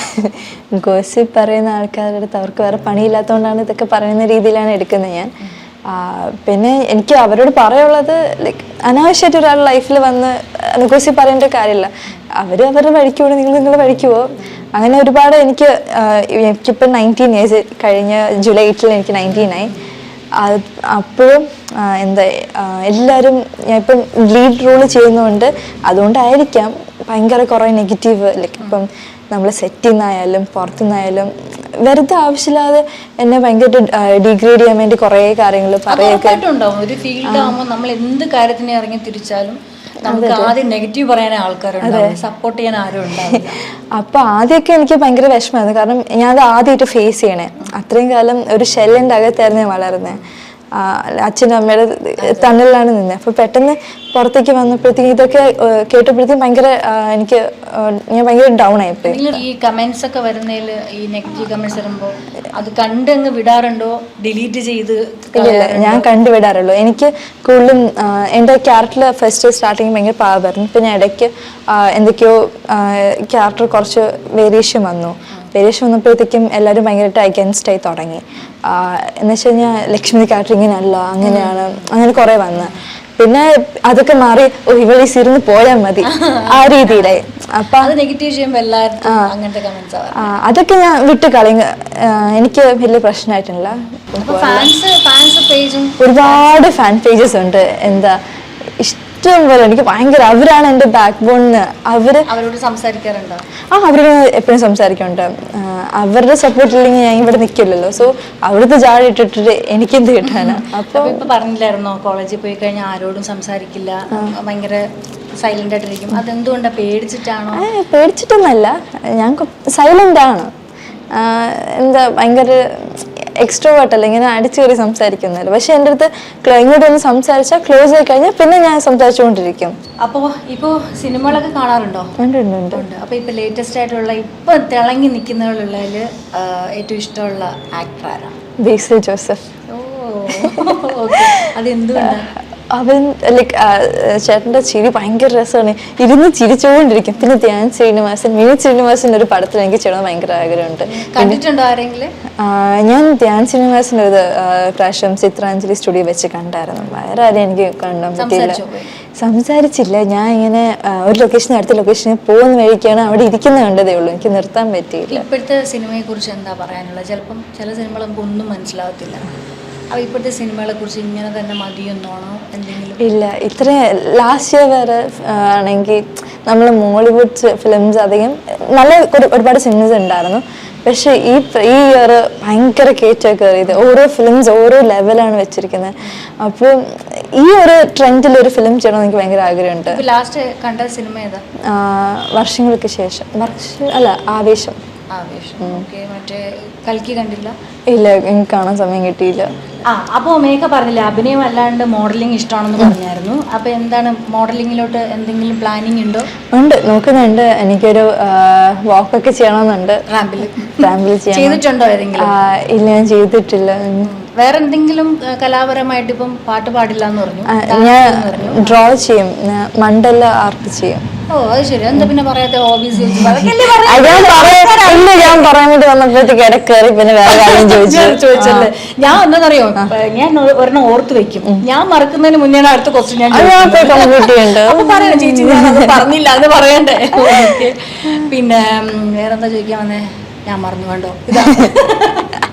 A: ഗോസിപ്പ് പറയുന്ന ആൾക്കാരുടെ അടുത്ത് അവർക്ക് വേറെ പണിയില്ലാത്തതുകൊണ്ടാണ് ഇതൊക്കെ പറയുന്ന രീതിയിലാണ് എടുക്കുന്നത് ഞാൻ. പിന്നെ എനിക്ക് അവരോട് പറയുള്ളത് ലൈക്ക് അനാവശ്യമായിട്ട് ഒരാൾ ലൈഫിൽ വന്ന് ഗോസിപ്പ് പറയേണ്ട കാര്യമില്ല. അവർ അവരുടെ വഴിക്ക് പോകണം നിങ്ങൾ നിങ്ങൾ വഴിക്ക് പോകും അങ്ങനെ ഒരുപാട് എനിക്ക് എനിക്കിപ്പോൾ നയന്റീൻ ഇയേഴ്സ് കഴിഞ്ഞ ജൂലൈ എയ്റ്റിൽ എനിക്ക് നയന്റീൻ ആയി. അത് അപ്പോഴും എന്താ എല്ലാവരും ഞാൻ ഇപ്പം ലീഡ് റോൾ ചെയ്യുന്നതുകൊണ്ട് അതുകൊണ്ടായിരിക്കാം ഭയങ്കര കുറേ നെഗറ്റീവ് ലൈക്ക് ഇപ്പം നമ്മൾ സെറ്റിൽ നിന്നായാലും പുറത്തുനിന്നായാലും വെറുതെ ആവശ്യമില്ലാതെ എന്നെ ഭയങ്കര ഡിഗ്രേഡ് ചെയ്യാൻ വേണ്ടി കുറേ കാര്യങ്ങൾ
B: പറയൊക്കെ. ഒരു ഫീൽഡ് ആകുമ്പോൾ നമ്മൾ എന്ത് കാര്യത്തിന് ഇറങ്ങി തിരിച്ചാലും നമുക്ക് ആദ്യം നെഗറ്റീവ് പറയാൻ ആൾക്കാരുണ്ടാവും. സപ്പോർട്ട് ചെയ്യാൻ ആരും
A: അപ്പൊ ആദ്യമൊക്കെ എനിക്ക് ഭയങ്കര വിഷമമായിരുന്നു. കാരണം ഞാൻ അത് ആദ്യമായിട്ട് ഫേസ് ചെയ്യണേ. അത്രയും കാലം ഒരു ഷെല്ലിന്റെ അകത്തായിരുന്നു ഞാൻ വളർന്നത് അച്ഛനും അമ്മയുടെ തണലിലാണ് നിന്നത് അപ്പൊ പെട്ടെന്ന് പുറത്തേക്ക് വന്നപ്പോഴത്തേക്കും ഇതൊക്കെ കേട്ടപ്പോഴത്തേക്കും ഭയങ്കര എനിക്ക് ഞാൻ ഭയങ്കര ഡൗൺ ആയിപ്പോയി
B: ഈ കമന്റ്സ് ഒക്കെ വരുന്നതിൽ ഈ നെഗറ്റീവ് കമന്റ്സ് വരുമ്പോൾ അത് കണ്ടങ്ങ് വിടാറുണ്ടോ? ഡിലീറ്റ് ചെയ്ത്
A: ഇല്ല ഞാൻ കണ്ടുവിടാറുള്ളൂ എനിക്ക് കൂടുതലും എന്റെ ക്യാരക്ടർ ഫസ്റ്റ് സ്റ്റാർട്ടിങ് ഭയങ്കര പാവായിരുന്നു ഇപ്പം ഞാൻ ഇടയ്ക്ക് എന്തൊക്കെയോ ക്യാരക്ടർ കുറച്ച് വേരിയേഷൻ വന്നു. വേരിയേഷൻ വന്നപ്പോഴത്തേക്കും എല്ലാവരും ഭയങ്കരമായിട്ട് അഗൻസ്റ്റ് ആയി തുടങ്ങി. എന്ന് വെച്ച് കഴിഞ്ഞാൽ ലക്ഷ്മി കാറ്ററിങ്ങിനല്ല അങ്ങനെയാണ് അങ്ങനെ കുറേ വന്ന്. പിന്നെ അതൊക്കെ മാറി ഓ ഇവളീ സിരുന്ന് പോയാൽ മതി. ആ രീതിയിലായി. അപ്പൊ അതൊക്കെ ഞാൻ വിട്ട് കളയും. എനിക്ക് വലിയ പ്രശ്നമായിട്ടില്ല. ഒരുപാട് ഫാൻ പേജസ് ഉണ്ട്. എന്താ ഇഷ്ടം പോലെ എനിക്ക് ഭയങ്കര അവരാണ് എന്റെ ബാക്ക് ബോണിന് അവർ
B: അവരോട് സംസാരിക്കാറുണ്ടോ?
A: ആ അവരോട് എപ്പോഴും സംസാരിക്കുന്നുണ്ട് അവരുടെ സപ്പോർട്ട് ഇല്ലെങ്കിൽ ഞാൻ ഇവിടെ നിൽക്കില്ലല്ലോ സോ അവിടുത്തെ ജാഴ ഇട്ടിട്ട് എനിക്കെന്ത് കിട്ടാനാ? അപ്പൊ
B: അപ്പൊ ഇപ്പൊ പറഞ്ഞില്ലായിരുന്നോ? കോളേജിൽ പോയി കഴിഞ്ഞാൽ ആരോടും സംസാരിക്കില്ല. ഭയങ്കര സൈലന്റ് ആയിട്ടിരിക്കും. അതെന്തുകൊണ്ടാ? പേടിച്ചിട്ടാണോ?
A: പേടിച്ചിട്ടൊന്നല്ല. ഞാൻ സൈലന്റ് ആണ്. എന്താ ഭയങ്കര എക്സ്ട്രോവേർട്ട് അല്ല ഇങ്ങനെ അടിച്ചു കയറി സംസാരിക്കുന്നല്ലോ പക്ഷെ എന്റെ അടുത്ത് ക്ലൈങ്ങോട് ഇങ്ങോട്ട് ഒന്ന് സംസാരിച്ചാൽ ക്ലോസ് ആയി കഴിഞ്ഞാൽ പിന്നെ ഞാൻ സംസാരിച്ചുകൊണ്ടിരിക്കും
B: അപ്പോൾ ഇപ്പോൾ സിനിമകളൊക്കെ കാണാറുണ്ടോ
A: ഉണ്ട് ഉണ്ട് ഉണ്ട്
B: ഉണ്ട് അപ്പൊ ലേറ്റസ്റ്റ് ആയിട്ടുള്ള ഇപ്പോൾ തിളങ്ങി നിൽക്കുന്നവളുള്ളതിൽ ഏറ്റവും ഇഷ്ടമുള്ള ആക്ടർ ആരാ
A: ബേസിൽ ജോസഫ്
B: ഓ ഓക്കെ അതെന്തുകൊണ്ടാ
A: അവൻ ലൈക്ക് ചേട്ടന്റെ ചിരി ഭയങ്കര രസമാണ്. ഇരുന്ന് ചിരിച്ചുകൊണ്ടിരിക്കും. പിന്നെ ധ്യാൻ ശ്രീനിവാസൻ മിനി ശ്രീനിവാസൻ ഒരു പടത്തിൽ എനിക്ക് ചെയ്യണമെന്ന് ഭയങ്കര ആഗ്രഹമുണ്ട്.
B: കണ്ടിട്ടുണ്ടോ ആരെങ്കിലും?
A: ഞാൻ ധ്യാൻ ശ്രീനിവാസന്റെ ഒരു പ്രാവശ്യം ചിത്രാഞ്ജലി സ്റ്റുഡിയോ വെച്ച് കണ്ടായിരുന്നു. വേറെ ആരും എനിക്ക് കാണാൻ പറ്റിയില്ല
B: സംസാരിച്ചോ
A: സംസാരിച്ചില്ല. ഞാൻ ഇങ്ങനെ ഒരു ലൊക്കേഷൻ അടുത്ത ലൊക്കേഷനിൽ പോകുന്ന വഴിക്കാണ് അവിടെ ഇരിക്കുന്ന കണ്ടതേ ഉള്ളൂ. എനിക്ക് നിർത്താൻ പറ്റിയില്ല.
B: ഇപ്പോഴത്തെ സിനിമയെ കുറിച്ച് എന്താ പറയാനുള്ളത്? ചിലപ്പം ചില സിനിമകൾ നമുക്ക് ഒന്നും മനസ്സിലാവത്തില്ല. ഇപ്പോഴത്തെ സിനിമകളെ കുറിച്ച് ഇങ്ങനെ തന്നെ മതിയെന്നാണോ എന്തെങ്കിലും?
A: ഇല്ല ഇത്ര ലാസ്റ്റ് ഇയർ വരെ ആണെങ്കിൽ നമ്മൾ മോളിവുഡ് ഫിലിംസ് അധികം നല്ല ഒരുപാട് സിനിമസ് ഉണ്ടായിരുന്നു. പക്ഷേ ഈ ഈ ഇയർ ഭയങ്കര കയറ്റം കയറിയത് ഓരോ ഫിലിംസ് ഓരോ ലെവലാണ് വെച്ചിരിക്കുന്നത്. അപ്പോൾ ഈ ഒരു ട്രെൻഡിൽ ഒരു ഫിലിം ചെയ്യണമെന്ന് എനിക്ക് ഭയങ്കര ആഗ്രഹമുണ്ട്.
B: ലാസ്റ്റ് കണ്ട സിനിമ ഏതാ?
A: വർഷങ്ങൾക്ക് ശേഷം. വർഷം അല്ല ആവേശം.
B: ആവേശം. ഓക്കെ മറ്റേ കൽക്കി കണ്ടില്ല?
A: ഇല്ല എനിക്ക് കാണാൻ സമയം കിട്ടിയില്ല.
B: ആ അപ്പോൾ മേഘ പറഞ്ഞില്ല അഭിനയം അല്ലാണ്ട് മോഡലിംഗ് ഇഷ്ടമാണെന്ന് പറഞ്ഞായിരുന്നു. അപ്പൊ എന്താണ് മോഡലിംഗിലോട്ട് എന്തെങ്കിലും പ്ലാനിങ് ഉണ്ടോ?
A: ഉണ്ട് നോക്കുന്നുണ്ട്. എനിക്കൊരു വാക്കൊക്കെ ചെയ്യണമെന്നുണ്ട്.
B: റാമ്പിൽ
A: ഫാമിലി ചെയ്യണം.
B: ചെയ്തിട്ടുണ്ടോ ഏതെങ്കിലും?
A: ഇല്ല ഞാൻ ചെയ്തിട്ടില്ല.
B: വേറെ എന്തെങ്കിലും കലാപരമായിട്ട് ഇപ്പം പാട്ട് പാടില്ല എന്ന് പറഞ്ഞു
A: ഞാൻ
B: എന്ന്.
A: ഡ്രോ ചെയ്യും. മണ്ടല്ല ആർട്ട് ചെയ്യും.
B: പിന്നെ
A: ഞാൻ പറയാൻ വേണ്ടി വന്നപ്പോഴത്തേക്ക് പിന്നെ വേറെ കാര്യം
B: ചോദിച്ചല്ലേ ഞാൻ ഞാൻ ഒരെണ്ണം ഓർത്ത് വെക്കും. ഞാൻ മറക്കുന്നതിന് മുന്നേ അടുത്ത ക്വസ്റ്റ്യൻ ഞാൻ ചേച്ചി പറഞ്ഞില്ല അത് പറയണ്ടേ? പിന്നെ വേറെന്താ ചോദിക്കാൻ വന്നേ? ഞാൻ മറന്നു കണ്ടോ?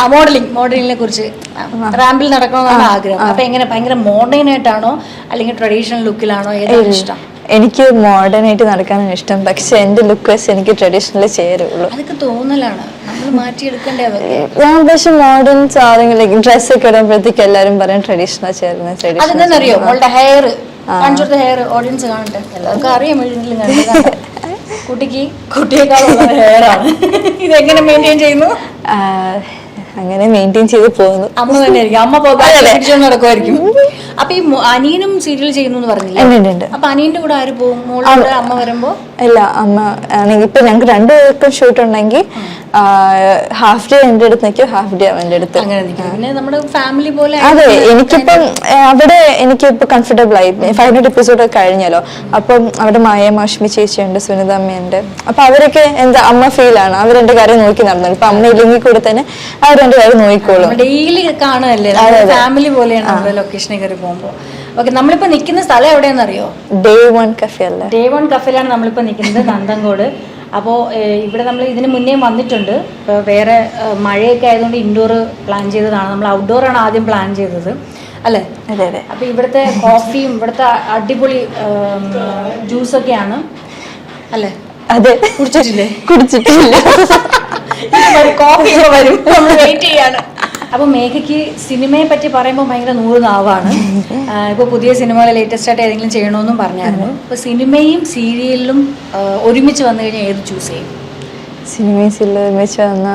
B: ആ മോഡലിംഗ് മോഡലിങ്ങിനെ കുറിച്ച് റാമ്പിൽ നടക്കണമെന്നാണ് ആഗ്രഹം. അപ്പൊ എങ്ങനെ ഭയങ്കര മോഡേൺ ആയിട്ടാണോ അല്ലെങ്കിൽ ട്രഡീഷണൽ ലുക്കിലാണോ ഏതാണ് ഇഷ്ടം?
A: എനിക്ക് മോഡേൺ ആയിട്ട് നടക്കാനാണ് ഇഷ്ടം. പക്ഷെ എന്റെ ലുക്ക് വെച്ച് എനിക്ക് ട്രഡീഷണൽ ചേരുള്ളൂ.
B: അതൊക്കെ തോന്നലാണ്.
A: ഞാൻ പക്ഷെ മോഡേൺ സാധനങ്ങൾ ഡ്രസ് ഒക്കെ ഇടുമ്പോഴത്തേക്ക് എല്ലാരും പറയും ട്രഡീഷണൽ ചേരുന്ന ട്രഡീഷണൽ
B: അതെന്താണെന്നറിയോ മോളുടെ ഹെയർ കാണിച്ചു ഹെയർ ഓഡിയൻസ് കാണട്ടെ. എല്ലാവർക്കും അറിയാം എഴുതിലും കുട്ടിക്ക് കുട്ടിയെക്കാളുള്ള ഹെയർ ആണ്. ഇതെങ്ങനെ മെയിന്റെയിൻ ചെയ്യുന്നു?
A: അങ്ങനെ മെയിന്റെയിൻ ചെയ്ത് പോകുന്നു.
B: അമ്മ തന്നെ ആയിരിക്കും അമ്മ പിടിച്ചോണ്ട് നടക്കുമായിരിക്കും. അപ്പൊ ഈ അനിയനും സീരിയൽ ചെയ്യുന്നു എന്ന് പറഞ്ഞില്ലേ. അപ്പൊ അനിയന്റെ കൂടെ ആര് പോകും? അമ്മ. വരുമ്പോ?
A: അല്ല അമ്മ ആണെങ്കിൽ ഇപ്പൊ ഞങ്ങൾക്ക് രണ്ടുപേർക്കും ഷൂട്ട് ഉണ്ടെങ്കിൽ ഹാഫ് ഡേ എന്റെ അടുത്ത് നിൽക്കും ഹാഫ് ഡേ അവന്റെ അടുത്ത്.
B: ഫാമിലി പോലെ
A: അതെ എനിക്കിപ്പം അവിടെ അവിടെ എനിക്കിപ്പോ കംഫർട്ടബിൾ ആയി. ഫൈവ് ഹൺഡ്രഡ് എപ്പിസോഡ് കഴിഞ്ഞല്ലോ. അപ്പം അവിടെ മായ മാഷ്മി ചേച്ചിയുണ്ട് സുനിത അമ്മയുണ്ട്. അപ്പൊ അവരൊക്കെ എന്താ അമ്മ ഫീൽ ആണ്. അവർ എന്റെ കാര്യം നോക്കി നടന്നു ഇപ്പൊ അമ്മ ഇല്ലെങ്കിൽ കൂടെ തന്നെ അവർ എന്റെ കാര്യം നോക്കിക്കോളും.
B: ഡെയിലി കാണുമല്ലേ ഫാമിലി പോലെയാണ് നമ്മുടെ ലൊക്കേഷനിൽ കയറി പോകുമ്പോ ഓക്കെ നമ്മളിപ്പോ നിൽക്കുന്ന സ്ഥലം എവിടെയാണെന്നറിയോ?
A: ഡേ വൺ കഫേ അല്ല?
B: ഡേ വൺ കഫേലാണ് നമ്മളിപ്പോ നിൽക്കുന്നത് നന്ദങ്കോട് അപ്പോൾ ഇവിടെ നമ്മൾ ഇതിന് മുന്നേ വന്നിട്ടുണ്ട്. വേറെ മഴയൊക്കെ ആയതുകൊണ്ട് ഇൻഡോർ പ്ലാൻ ചെയ്തതാണ്. നമ്മൾ ഔട്ട്ഡോർ ആണ് ആദ്യം പ്ലാൻ ചെയ്തത്. അല്ലേ?
A: അതെ അതെ.
B: അപ്പോൾ ഇവിടുത്തെ കോഫിയും ഇവിടുത്തെ അടിപൊളി ജ്യൂസൊക്കെയാണ് അല്ലേ?
A: അതെ.
B: കുടിച്ചിട്ടില്ലേ?
A: കുടിച്ചിട്ടില്ല.
B: കോഫി വരും. നമ്മൾ വെയിറ്റ് ചെയ്യാണ്. അപ്പൊ മേഘയ്ക്ക് സിനിമയെ പറ്റി പറയുമ്പോൾ ഭയങ്കര നൂറ് നാവാണ്. ഇപ്പോൾ പുതിയ സിനിമകൾ ലേറ്റസ്റ്റ് ആയിട്ട് ഏതെങ്കിലും ചെയ്യണമെന്നും പറഞ്ഞായിരുന്നു. അപ്പോൾ സിനിമയും സീരിയലിലും ഒരുമിച്ച് വന്നു കഴിഞ്ഞാൽ ഏത് ചൂസ് ചെയ്യും?
A: സിനിമയും സീരിയലും ഒരുമിച്ച് വന്ന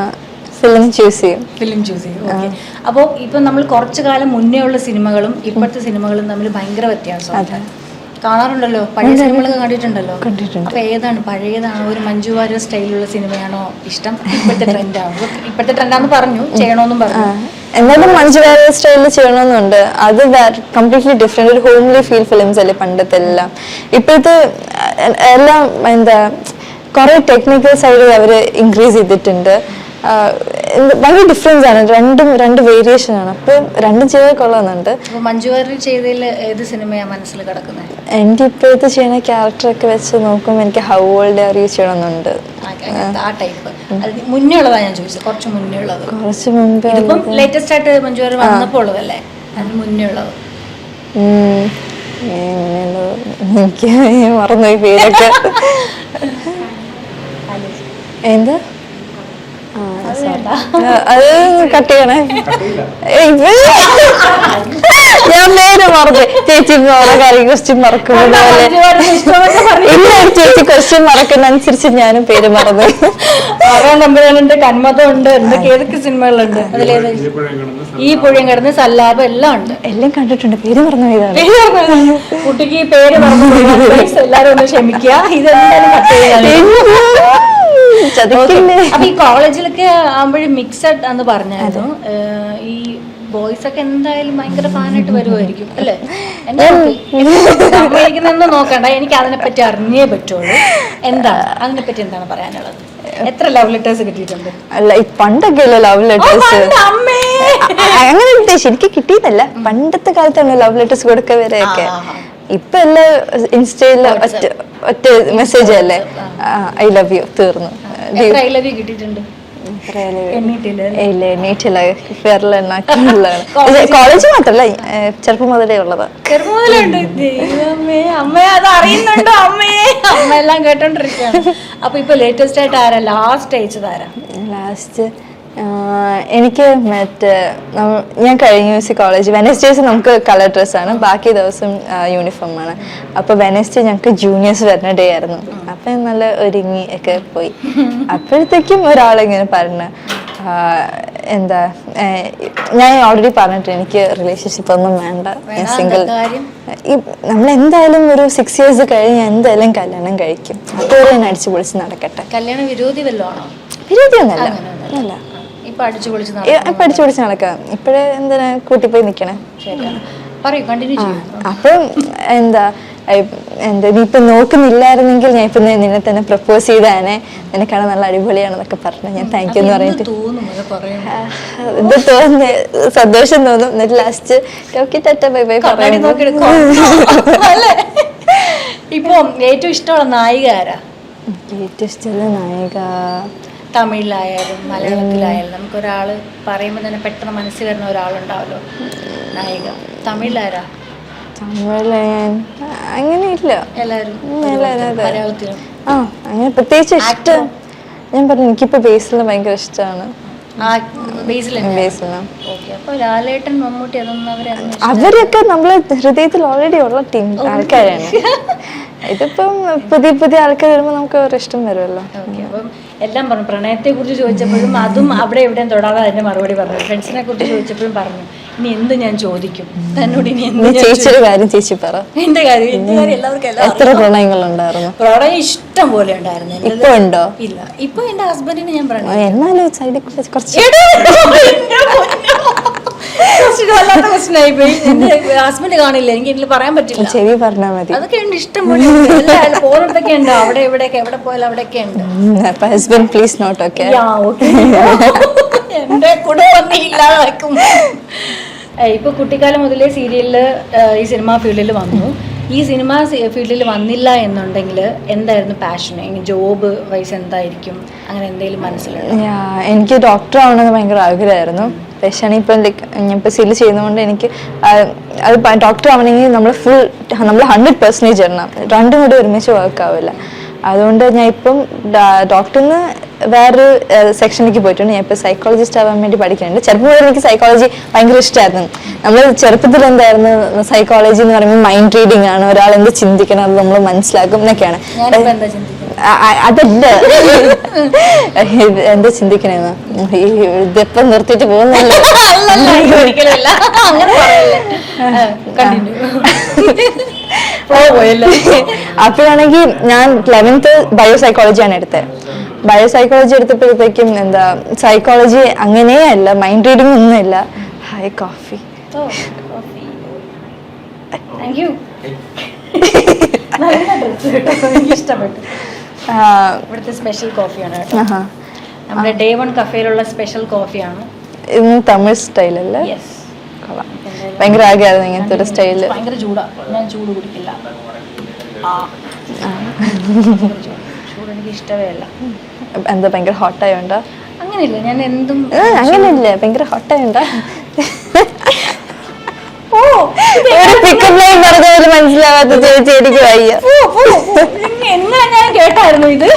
A: ഫിലിം ചൂസ് ചെയ്യും.
B: ഫിലിം ചൂസ് ചെയ്യും. ഓക്കെ അപ്പോൾ ഇപ്പം നമ്മൾ കുറച്ചു കാലം മുന്നേ ഉള്ള സിനിമകളും ഇപ്പോഴത്തെ സിനിമകളും തമ്മിൽ ഭയങ്കര വ്യത്യാസമാണ് കാണാറുണ്ടല്ലോ. പഴയ സിനിമകളൊക്കെ കണ്ടിട്ടുണ്ടല്ലോ.
A: കണ്ടിട്ടുണ്ട്.
B: അപ്പൊ ഏതാണ് പഴയതാണോ? ഒരു മഞ്ജു വാര്യർ സ്റ്റൈലിലുള്ള സിനിമയാണോ ഇഷ്ടം? ഇപ്പോഴത്തെ ട്രെൻഡാണോ? ഇപ്പോഴത്തെ ട്രെൻഡാന്ന് പറഞ്ഞു ചെയ്യണമെന്നും പറഞ്ഞു.
A: എന്നാലും മഞ്ജു വാര്യർ സ്റ്റൈലിൽ ചെയ്യണമെന്നുണ്ട് അത് കംപ്ലീറ്റ്ലി ഡിഫറെന്റ് ഒരു ഹോംലി ഫീൽ ഫിലിംസ് അല്ലേ പണ്ടത്തെ എല്ലാം ഇപ്പോഴത്തെ എല്ലാം എന്താ കുറെ ടെക്നിക്കൽ സൈഡ് അവർ ഇൻക്രീസ് ചെയ്തിട്ടുണ്ട്. ഭയങ്കര ഡിഫറൻസ് ആണ്. രണ്ടും രണ്ട് വേരിയേഷൻ ആണ്. അപ്പൊ രണ്ടും ചെയ്താൽ കൊള്ളാന്നുണ്ട്
B: എന്റെ മഞ്ജു വാര്യർ ചെയ്തതിൽ ഏത് മനസ്സിൽ കിടക്കുന്നത്
A: എന്റെ ഇപ്പോഴത്തെ ചെയ്യുന്ന ക്യാരക്ടറൊക്കെ വെച്ച് നോക്കുമ്പോൾ എനിക്ക് ഹൗ ഓൾഡ് ആർ യു ചെയ്യണമെന്നുണ്ട്.
B: ആ ടൈപ്പ് മുന്നേ ഞാൻ ചോദിച്ചത്. കുറച്ച് മുന്നേ ഉള്ളത്
A: കുറച്ച് മുമ്പ്
B: ഇതിപ്പം ലേറ്റസ്റ്റ് ആയിട്ട് മഞ്ജു വാര്യർ വന്നപ്പോൾ ഉള്ളതല്ലേ അതിന് മുന്നേ ഉള്ളത്
A: ഉം, എങ്ങനെയുള്ളത്? എനിക്ക് മറന്നുപോയി പേരൊക്കെ. എന്താ? അത് കട്ട് ചെയ്യണേ. ഞാൻ നേരെ മറന്നു. ചേച്ചി ഓരോ കാര്യം ക്വസ്റ്റ്യൻ മറക്കുന്നത് പോലെ ഇല്ല ചേച്ചി ക്വസ്റ്റ്യൻ മറക്കുന്ന അനുസരിച്ച് ഞാനും പേര് മറന്നു.
B: ആറാം നമ്പറുണ്ട് കന്മതം ഉണ്ട് എന്തൊക്കെ ഏതൊക്കെ സിനിമകളുണ്ട്? അതിലേത്? ഈ പുഴയും കിടന്ന് സല്ലാപം. എല്ലാം ഉണ്ട്.
A: എല്ലാം കണ്ടിട്ടുണ്ട്. പേര് മറന്നു പോയതാണ്.
B: കുട്ടിക്ക് ഈ പേര് പറഞ്ഞു എല്ലാരും ഒന്ന് ക്ഷമിക്കുക. ഇതെന്തായാലും കട്ട് ചെയ്യാൻ അപ്പൊ ഈ കോളേജിലൊക്കെ ആകുമ്പോഴും മിക്സഡ് എന്ന് പറഞ്ഞായിരുന്നു. ഈ ബോയ്സ് ഒക്കെ എന്തായാലും ഭയങ്കര ഫാനായിട്ട് വരുമായിരിക്കും അല്ലേ? അമ്മയിരിക്കുന്നൊന്നും നോക്കണ്ട. എനിക്ക് അതിനെ പറ്റി അറിഞ്ഞേ പറ്റുള്ളൂ. എന്താ? അതിനെ പറ്റി എന്താണ് പറയാനുള്ളത്? എത്ര ലവ് ലെറ്റേഴ്സ് കിട്ടിയിട്ടുണ്ട്?
A: അല്ല പണ്ടൊക്കെ അല്ലേ ലവ് ലെറ്റേഴ്സ് അങ്ങനെ ഉദ്ദേശിച്ചു എനിക്ക് കിട്ടിയതല്ല പണ്ടത്തെ കാലത്താണ് ലവ് ലെറ്റേഴ്സ് കൊടുക്ക വരെയൊക്കെ
B: ആ, ആ, ആ.
A: ഇപ്പൊ എല്ലാം ഇൻസ്റ്റയിൽ ഒറ്റ ഒറ്റ മെസ്സേജ് അല്ലേ? ഐ ലവ് യു തീർന്നു. കോളേജ് മാത്രല്ല ചെറുപ്പം മുതലേ ഉള്ളത്.
B: ചെറുപ്പം അമ്മ എല്ലാം കേട്ടോണ്ടിരിക്കുകയാണ്. അപ്പൊ ഇപ്പൊ ലേറ്റസ്റ്റ് ആയിട്ട് ആരാ? ലാസ്റ്റ് അയച്ചത് ആരാ?
A: ലാസ്റ്റ് എനിക്ക് മറ്റേ ഞാൻ കഴിഞ്ഞ ദിവസം കോളേജ് വെനസ്ഡേസ് നമുക്ക് കളർ ഡ്രസ്സാണ് ബാക്കി ദിവസം യൂണിഫോം ആണ്. അപ്പോൾ വെനസ്ഡേ ഞങ്ങൾക്ക് ജൂനിയേഴ്സ് വരുന്ന ഡേ ആയിരുന്നു. അപ്പം നല്ല ഒരുങ്ങി ഒക്കെ പോയി. അപ്പോഴത്തേക്കും ഒരാളിങ്ങനെ പറഞ്ഞു എന്താ ഞാൻ ഓൾറെഡി പറഞ്ഞിട്ട് എനിക്ക് റിലേഷൻഷിപ്പ് ഒന്നും വേണ്ട. ഞാൻ സിംഗിൾ നമ്മൾ എന്തായാലും ഒരു സിക്സ് ഇയേഴ്സ് കഴിഞ്ഞ് എന്തായാലും കല്യാണം കഴിക്കും. അപ്പോൾ ഞാൻ അടിച്ചു പൊളിച്ച് നടക്കട്ടെ.
B: കല്യാണ വിരോധി വല്ലതും വിരോധിയൊന്നല്ല.
A: അല്ല പഠിച്ചു പിടിച്ച് നടക്കാം. ഇപ്പഴേ എന്തിനാ കൂട്ടിപ്പോയി
B: ചെയ്യും.
A: അപ്പം എന്താ എന്താ നീ ഇപ്പൊ നോക്കുന്നില്ലായിരുന്നെങ്കിൽ ഞാൻ ഇപ്പൊ നിന്നെ തന്നെ പ്രപ്പോസ് ചെയ്താനെ. നിനക്കാണ് നല്ല അടിപൊളിയാണെന്നൊക്കെ പറഞ്ഞു ഞാൻ താങ്ക് യു എന്ന് പറഞ്ഞിട്ട്. ഇത് തോന്നുന്നു സന്തോഷം തോന്നും. എന്നിട്ട് last okay tata bye bye പറയുന്നു
B: ഇപ്പൊ ഏറ്റവും ഇഷ്ടമുള്ള നായിക ആരാ?
A: ഏറ്റവും ഇഷ്ടമുള്ള നായിക.
B: തമിഴിലായാലും മലയാളത്തിലായാലും നമുക്ക് ഒരാൾ പറയുമ്പോൾ തന്നെ പെട്ടെന്ന് മനസ്സിൽ വരുന്ന ഒരാളുണ്ടാവല്ലോ. നായിക. തമിഴിലാരാ?
A: തമിഴിൽ
B: എല്ലാവരും മലയാളത്തിലും.
A: ആ അങ്ങനെ പ്രത്യേകിച്ച് ഇഷ്ടം. ഞാൻ പറഞ്ഞു എനിക്കിപ്പോ ബേസിൽ ഭയങ്കര ഇഷ്ടമാണ്. അവരൊക്കെ നമ്മളെ ഹൃദയത്തിൽ ഓൾറെഡി ഉള്ള ടീം ആൾക്കാരാണ്. ഇതിപ്പം പുതിയ പുതിയ ആൾക്കാർ വരുമ്പോൾ നമുക്ക് ഇഷ്ടം വരുമല്ലോ.
B: എല്ലാം പറഞ്ഞു. പ്രണയത്തെ കുറിച്ച് ചോദിച്ചപ്പോഴും അതും അവിടെ എവിടെയും തൊടാതെ അതിന്റെ മറുപടി പറഞ്ഞു. ഫ്രണ്ട്സിനെ കുറിച്ച് ചോദിച്ചപ്പോഴും പറഞ്ഞു. ഇനി എന്ത് ഞാൻ ചോദിക്കും? തന്നോട് ഇനി എന്ത്
A: ചേച്ചിയുടെ കാര്യം ചേച്ചി പറ.
B: എന്റെ കാര്യം എന്റെ കാര്യം എല്ലാവർക്കും എല്ലാം
A: എത്ര പ്രണയങ്ങളുണ്ടായിരുന്നു?
B: പ്രണയം ഇഷ്ടം പോലെ ഉണ്ടായിരുന്നു.
A: ഇപ്പൊ ഉണ്ടോ?
B: ഇല്ല. ഇപ്പൊ എന്റെ ഹസ്ബൻഡിന് ഞാൻ പറഞ്ഞു
A: എന്നാലും സൈഡിൽ
B: ഹസ്ബൻഡ് കാണില്ല? എനിക്ക് പറയാൻ പറ്റില്ല.
A: ചെവി പറഞ്ഞാൽ മതി.
B: അതൊക്കെ ഉണ്ട് ഇഷ്ടം പോലെ പോകുന്നിടത്തൊക്കെ ഉണ്ട്. അവിടെ ഇവിടെയൊക്കെ എവിടെ പോയാലും അവിടെയൊക്കെ ഉണ്ട്.
A: അപ്പൊ ഹസ്ബൻഡ് പ്ലീസ് നോട്ട് ഓക്കെ.
B: എന്റെ കൂടെ വന്നില്ലാതാക്കും ഇപ്പൊ കുട്ടിക്കാലം മുതലേ സീരിയലിൽ ഈ സിനിമാ ഫീൽഡിൽ വന്നു. ഈ സിനിമ ഫീൽഡിൽ വന്നില്ല എന്നുണ്ടെങ്കിൽ എന്തായിരുന്നു പാഷൻ ജോബ് വൈസ് എന്തായിരിക്കും? അങ്ങനെ എന്തെങ്കിലും മനസ്സിലായി
A: എനിക്ക് ഡോക്ടർ ആവണമെന്ന് ഭയങ്കര ആഗ്രഹമായിരുന്നു. പക്ഷേ ഇപ്പം ലൈക്ക് ഇപ്പം സീൽ ചെയ്യുന്നതുകൊണ്ട് എനിക്ക് അത് ഡോക്ടർ ആവണമെങ്കിൽ നമ്മൾ ഫുൾ നമ്മൾ ഹൺഡ്രഡ് പെർസെന്റേജ് ഇടണം. രണ്ടും കൂടി ഒരുമിച്ച് വർക്ക് ആവില്ല. അതുകൊണ്ട് ഞാൻ ഇപ്പം ഡോക്ടറിന് വേറൊരു സെക്ഷനിലേക്ക് പോയിട്ടുണ്ട്. ഞാൻ ഇപ്പോൾ സൈക്കോളജിസ്റ്റ് ആവാൻ വേണ്ടി പഠിക്കുന്നുണ്ട്. ചെറുപ്പം എനിക്ക് സൈക്കോളജി ഭയങ്കര ഇഷ്ടമായിരുന്നു നമ്മൾ ചെറുപ്പത്തിൽ എന്തായിരുന്നു? സൈക്കോളജി എന്ന് പറയുമ്പോൾ മൈൻഡ് റീഡിംഗ് ആണ്. ഒരാൾ എന്ത് ചിന്തിക്കണം അത് നമ്മൾ മനസ്സിലാക്കും എന്നൊക്കെയാണ്. അതല്ല എന്താ ചിന്തിക്കണേന്ന്? ഈ ഇതിപ്പം നിർത്തിയിട്ട് പോകുന്നല്ലോ
B: അല്ലല്ല, ഇത് അങ്ങനെ പറയല്ലേ. കണ്ടിന്യൂ
A: അപ്പോഴാണെങ്കിൽ ഞാൻ ലെവൻത്ത് ബയോ സൈക്കോളജിയാണ് എടുത്തത്. ബയോ സൈക്കോളജി എടുത്തപ്പോഴത്തേക്കും എന്താ സൈക്കോളജി അങ്ങനെയല്ല മൈൻഡ് റീഡിംഗ് ഒന്നുമില്ല ഹൈ കോഫി
B: താങ്ക് യു നല്ല ഡ്രസ് കേട്ടോ. എനിക്ക് ഇഷ്ടപ്പെട്ടു. ഇവിടുത്തെ സ്പെഷ്യൽ കോഫിയാണ് കേട്ടോ. നമ്മുടെ ഡേ വൺ കഫേയിലുള്ള സ്പെഷ്യൽ കോഫിയാണ്
A: ഇന്ന് തമിഴ്
B: യെസ്
A: കൊള്ളാം. ഭയങ്കര ആഗ്രഹമായിരുന്നു ഇങ്ങനത്തെ ഒരു സ്റ്റൈൽ
B: ഭയങ്കര ചൂടാ. ഞാൻ ചൂട് കുടിക്കില്ല. ചൂട് എനിക്ക് ഇഷ്ടമേ അല്ല.
A: എന്താ ഭയങ്കര ഹോട്ടായോണ്ടോ
B: അങ്ങനെയില്ല ഞാൻ എന്തും
A: അങ്ങനെയല്ലേ. ഭയങ്കര ഹോട്ടായോണ്ടോ ഒരു പിക്കപ്പ് ലൈൻ പറഞ്ഞാൽ മനസ്സിലാവാത്ത ചേച്ചി എനിക്ക് വയ്യ.
B: എങ്ങനെ ഞാൻ കേട്ടായിരുന്നു ഇത്?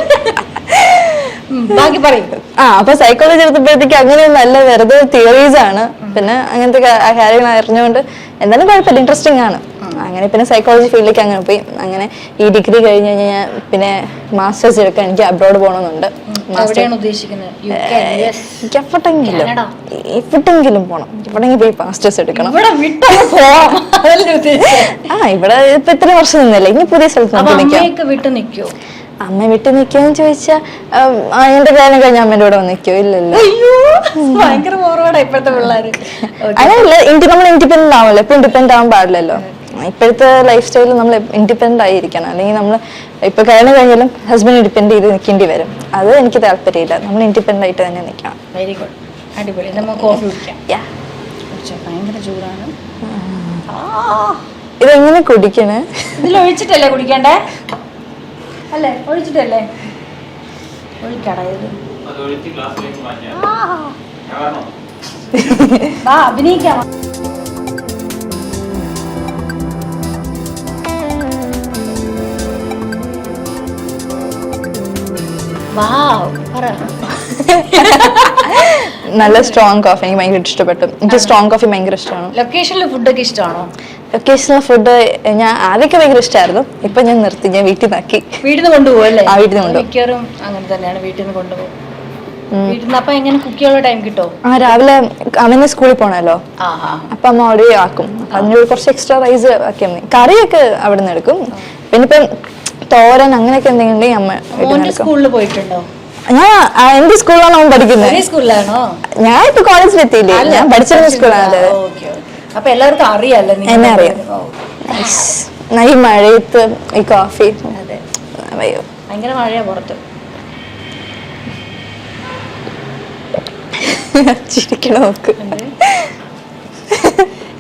B: ബാക്കി പറയും.
A: ആ അപ്പൊ സൈക്കോളജി എടുത്തപ്പോഴത്തേക്ക് അങ്ങനെ നല്ല വെറുതെ തിയറീസ് ആണ്. പിന്നെ അങ്ങനത്തെ കാര്യങ്ങൾ അറിഞ്ഞുകൊണ്ട് എന്തായാലും കുഴപ്പമില്ല ഇൻട്രസ്റ്റിംഗ് ആണ്. അങ്ങനെ പിന്നെ സൈക്കോളജി ഫീൽഡിലേക്ക് അങ്ങനെ പോയി. അങ്ങനെ ഈ ഡിഗ്രി കഴിഞ്ഞ് കഴിഞ്ഞാൽ പിന്നെ മാസ്റ്റേഴ്സ് എടുക്കാൻ എനിക്ക് അബ്രോഡ് പോകണമെന്നുണ്ട്.
B: എവിടെയാണ് ഉദ്ദേശിക്കുന്നത്.
A: എനിക്ക് എപ്പോഴെങ്കിലും
B: പോണം.
A: എപ്പോഴെങ്കിലും പോയി മാസ്റ്റേഴ്സ് എടുക്കണം. ആ ഇവിടെ ഇപ്പൊ ഇത്ര വർഷം നിന്നല്ലേ. ഇനി പുതിയ സ്ഥലത്ത്
B: വിട്ട് നിൽക്കോ
A: അമ്മ വിട്ട് നിൽക്കാന്ന് ചോദിച്ചാ എന്റെ കാര്യം കഴിഞ്ഞ അമ്മേന്റെ കൂടെ വന്ന് നിൽക്കോ ഇല്ലല്ലോ. അങ്ങനെയല്ല ഇൻഡി നമ്മൾ ഇൻഡിപെൻഡന്റ് ആവല്ലോ ഇപ്പൊ ഇൻഡിപെൻഡന്റ് ആവാൻ പാടില്ലല്ലോ. ഇപ്പോഴത്തെ ലൈഫ് സ്റ്റൈലിൽ നമ്മൾ ഇൻഡിപെൻഡന്റ് ആയിരിക്കണം. അല്ലെങ്കിൽ നമ്മൾ ഇപ്പൊ കഴിഞ്ഞ കഴിഞ്ഞാലും ഹസ്ബൻഡ് ഡിപെൻഡ് ചെയ്ത് നിൽക്കേണ്ടി വരും. അത് എനിക്ക് താല്പര്യമില്ല. നമ്മൾ ഇൻഡിപെൻഡന്റ് ആയിട്ട് തന്നെ നിൽക്കണം
B: വെരി ഗുഡ് അടിപൊളി. നമുക്ക് കോഫി കുടിക്കാം. ഭയങ്കര ചൂടാണ്.
A: ഇതെങ്ങനെ കുടിക്കണേ?
B: ഇതിൽ ഒഴിച്ചിട്ടല്ലേ കുടിക്കണ്ടേ? അല്ലേ? ഒഴിച്ചിട്ടല്ലേ? ഒഴിക്കടായത് അഭിനയിക്കാം.
A: നല്ല സ്ട്രോങ് കോഫി എനിക്ക് ഭയങ്കര ഇഷ്ടപ്പെട്ടു. എനിക്ക് സ്ട്രോങ് കോഫി ഭയങ്കര ഇഷ്ടമാണ്.
B: ലൊക്കേഷനിലെ ഫുഡൊക്കെ ഇഷ്ടമാണോ?
A: ലൊക്കേഷനിലെ ഫുഡ് ഞാൻ ആദ്യമൊക്കെ ഭയങ്കര ഇഷ്ടമായിരുന്നു. ഇപ്പൊ ഞാൻ നിർത്തി ഞാൻ വീട്ടിൽ നിന്നാക്കി.
B: വീട്ടിൽ നിന്ന് കൊണ്ടുപോകും അല്ലേ?
A: ആ, വീട്ടിൽ നിന്ന് കൊണ്ടുപോകും.
B: മിക്കവാറും അങ്ങനെ തന്നെയാണ് വീട്ടിൽ നിന്ന് കൊണ്ടുപോകും. വീട്ടിൽ നിന്ന് അപ്പൊ എങ്ങനെ കുക്ക് ചെയ്യാനുള്ള ടൈം കിട്ടോ?
A: ആ രാവിലെ അവന് സ്കൂളിൽ
B: പോണല്ലോ
A: അപ്പൊ അമ്മ അവിടെ ആക്കും. അതിനൊരു കുറച്ച് എക്സ്ട്രാ റൈസ് മതി കറിയൊക്കെ അവിടെ നിന്ന് എടുക്കും പിന്നെ ഇപ്പം തോരൻ അങ്ങനെയൊക്കെ എന്തെങ്കിലും ഉണ്ടെങ്കിൽ അമ്മ
B: സ്കൂളിൽ പോയിട്ടുണ്ടോ?
A: ഞാൻ ആ, എന്ത് സ്കൂളിലാണ് അവൻ പഠിക്കുന്നത്.
B: സ്കൂളിലാണോ?
A: ഞാൻ ഇപ്പൊ കോളേജിൽ എത്തിയില്ലേ? ഞാൻ പഠിച്ചിരുന്ന സ്കൂളാണ്.
B: അപ്പൊ എല്ലാവർക്കും അറിയാലോ
A: എന്നെ അറിയാം. ഈ മഴയത്ത് ഈ കോഫി അയ്യോ.
B: ഭയങ്കര മഴയാ പുറത്ത്.
A: ചിരിക്കണം നോക്ക്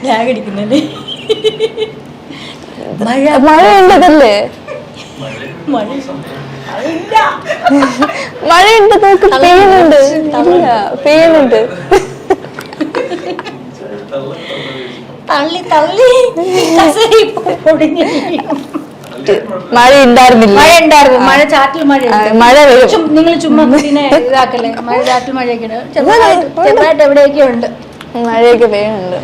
B: ഞാൻ കടിക്കുന്നല്ലേ മഴ
A: മഴ ഉണ്ടതല്ലേ
B: മഴ
A: മഴ ഉണ്ട് നോക്ക് പെയ്യുന്നുണ്ട് ഇല്ല പെയ്യുന്നുണ്ട്.
B: തള്ളി തള്ളി.
A: മഴ ഉണ്ടായിരുന്നില്ല
B: മഴ ഉണ്ടായിരുന്നു മഴ ചാറ്റിൽ മഴ
A: മഴ
B: നിങ്ങൾ ചുമ്മാ ഇതാക്കല്ലേ? മഴ ചാറ്റിൽ മഴയൊക്കെ ഉണ്ട് ചെറുതായിട്ട് ചെറുതായിട്ട് എവിടെയൊക്കെ ഉണ്ട്.
A: മഴയൊക്കെ പെയ്യുന്നുണ്ട്.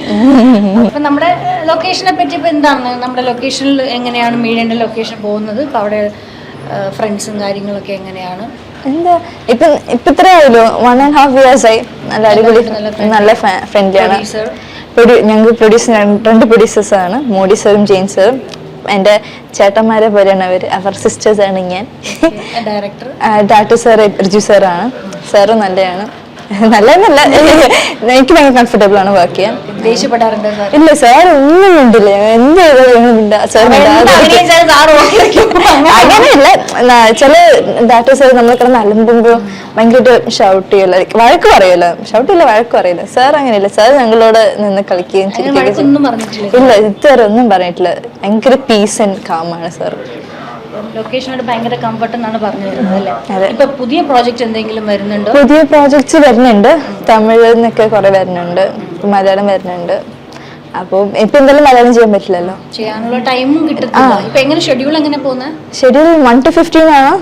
B: അപ്പൊ നമ്മുടെ ലൊക്കേഷനെ പറ്റി ഇപ്പൊ എന്താണ്? നമ്മുടെ ലൊക്കേഷനിൽ എങ്ങനെയാണ് മീഡിയന്റെ ലൊക്കേഷൻ പോകുന്നത്? ഇപ്പൊ അവിടെ ഫ്രണ്ട്സും കാര്യങ്ങളൊക്കെ എങ്ങനെയാണ്?
A: എന്താ ഇപ്പൊ ഇപ്പൊ ഇത്ര ആയല്ലോ വൺ ആൻഡ് ഹാഫ് ഇയേഴ്സ് ആയി. നല്ല അടിപൊളി
B: നല്ല
A: ഫ്രണ്ട്ലി ആണ് ഞങ്ങൾക്ക് പ്രൊഡ്യൂസ് രണ്ട് പ്രൊഡ്യൂസേഴ്സ് ആണ്. മോഡി സാറും ജെയിൻ സാറും. എന്റെ ചേട്ടന്മാരെ പോലെയാണ് അവർ അവർ സിസ്റ്റേഴ്സ് ആണ് ഞാൻ.
B: ഡയറക്ടർ
A: ഡാറ്റു സാർ റിജു സാറാണ്. സാറും നല്ലതാണ് നല്ലതെന്നല്ല. എനിക്ക് ഭയങ്കര കംഫർട്ടബിൾ ആണ് വർക്ക് ചെയ്യാൻ.
B: ദേഷ്യപ്പെടാറുണ്ട് സാർ?
A: ഇല്ല സാർ ഒന്നും ഉണ്ടില്ല എന്ത് ചെയ്താലും സാർ അങ്ങനെയല്ല ചില ഡാറ്റ സാർ നമ്മൾ കിടന്ന് അലമ്പുമ്പോ ഭയങ്കരമായിട്ട് ഷൗട്ട് ചെയ്യല വഴക്ക് പറയല ഷൗട്ട് ചെയ്യല വഴക്ക് പറയില്ല. സാർ അങ്ങനെയല്ല. സാർ ഞങ്ങളോട് നിന്ന് കളിക്കുകയും ചിരിക്കുകയും ഇല്ല ഇതുവരെ ഒന്നും പറഞ്ഞിട്ടില്ല. ഭയങ്കര പീസ് ആൻഡ് കാമാണ് സാർ
B: ലൊക്കേഷനോട് ഭയങ്കര കംഫർട്ട് എന്നാണ് പറഞ്ഞു വരുന്നത്. അല്ലേ ഇപ്പൊ പുതിയ പ്രോജക്റ്റ് എന്തെങ്കിലും വരുന്നുണ്ടോ?
A: പുതിയ പ്രോജക്ട്സ് വരുന്നുണ്ട്. തമിഴിൽ നിന്നൊക്കെ കുറെ വരുന്നുണ്ട്. മലയാളം വരുന്നുണ്ട്. അപ്പോൾ ഇപ്പൊ എന്തായാലും മലയാളം ചെയ്യാൻ പറ്റില്ലല്ലോ?
B: ചെയ്യാനുള്ള ടൈമും കിട്ടും എങ്ങനെ ഷെഡ്യൂൾ എങ്ങനെ പോകുന്നത്
A: ഷെഡ്യൂൾ വൺ ടു ഫിഫ്റ്റീൻ ആണ്.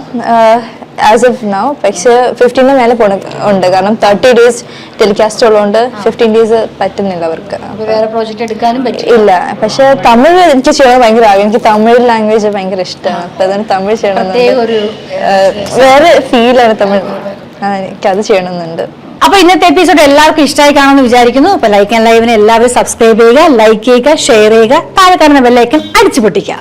A: ആസ് ഓഫ് നൗ പക്ഷെ ഫിഫ്റ്റീന് മേലെ പോണ ഉണ്ട്. കാരണം തേർട്ടി ഡേയ്സ് ടെലികാസ്റ്റ് ഉള്ളതുകൊണ്ട് ഫിഫ്റ്റീൻ ഡേയ്സ് പറ്റുന്നില്ല അവർക്ക്.
B: വേറെ പ്രോജക്റ്റ് എടുക്കാനും
A: ഇല്ല. പക്ഷെ തമിഴ് എനിക്ക് ചെയ്യണം ഭയങ്കര ആഗ്രഹം. എനിക്ക് തമിഴ് ലാംഗ്വേജ് ഭയങ്കര ഇഷ്ടമാണ്. അപ്പൊ അതാണ് തമിഴ് ചെയ്യണം വേറെ ഫീലാണ് തമിഴ്. ആ, എനിക്കത് ചെയ്യണമെന്നുണ്ട്.
B: അപ്പൊ ഇന്നത്തെ എപ്പിസോഡ് എല്ലാവർക്കും ഇഷ്ടമായി കാണുമെന്ന് വിചാരിക്കുന്നു. അപ്പൊ ലൈക്ക് ആൻഡ് ലൈവിനെ എല്ലാവരും സബ്സ്ക്രൈബ് ചെയ്യുക ലൈക്ക് ചെയ്യുക ഷെയർ ചെയ്യുക താഴെ കാണുന്ന ബെല്ലൈക്കൻ അടിച്ചു പൊട്ടിക്കുക.